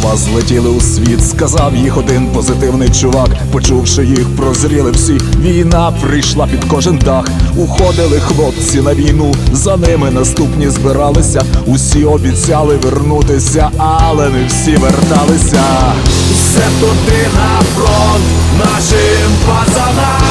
Слова злетіли у світ, сказав їх один позитивний чувак. Почувши їх, прозріли всі. Війна прийшла під кожен дах. Уходили хлопці на війну. За ними наступні збиралися. Усі обіцяли вернутися, але не всі верталися. Все туди на фронт нашим пацанам.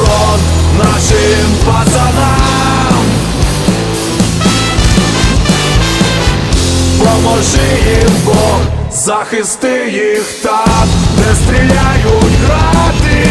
Фронт нашим пацанам. Поможи їм Бог, захисти їх там, де стріляють грати.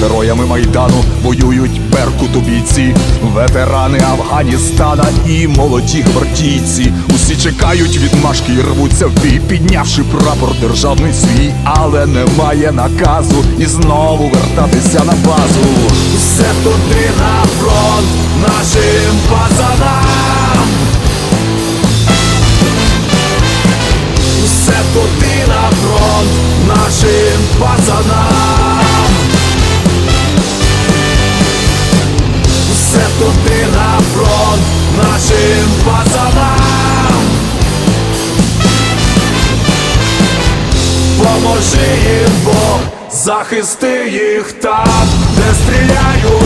Героями майдану воюють беркутубійці, ветерани Афганістана і молоді гвардійці. Усі чекають відмашки і рвуться в бій, піднявши прапор державний свій, але немає наказу і знову вертатися на базу. Все туди на фронт нашим пацанам. Все туди на фронт нашим пацанам. Туди на фронт нашим пацанам. Поможи їм Бог, захисти їх там, де стріляють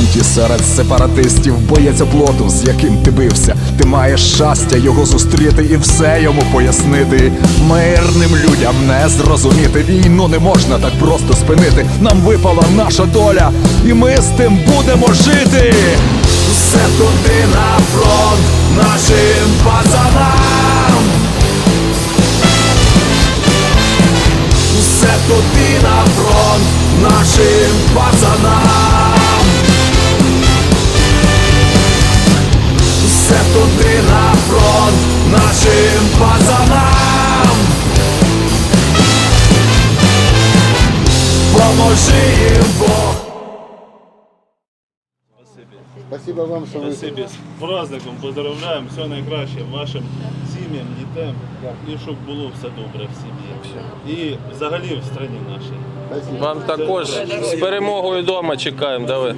фронті серед сепаратистів боєць оплоту, з яким ти бився. Ти маєш щастя його зустріти і все йому пояснити. Мирним людям не зрозуміти. Війну не можна так просто спинити. Нам випала наша доля, і ми з тим будемо жити. Все туди на фронт нашим пацанам. Все туди на фронт нашим пацанам. Все туди на фронт нашим пацанам. Поможи їм Бог. Спасибо вам, що ви Спасибі. З праздником поздравляємо, все найкраще вашим сім'ям, дітям і щоб було все добре в сім'ї. І взагалі в країні нашій. Спасибо. Вам також з перемогою вдома чекаємо. Давай.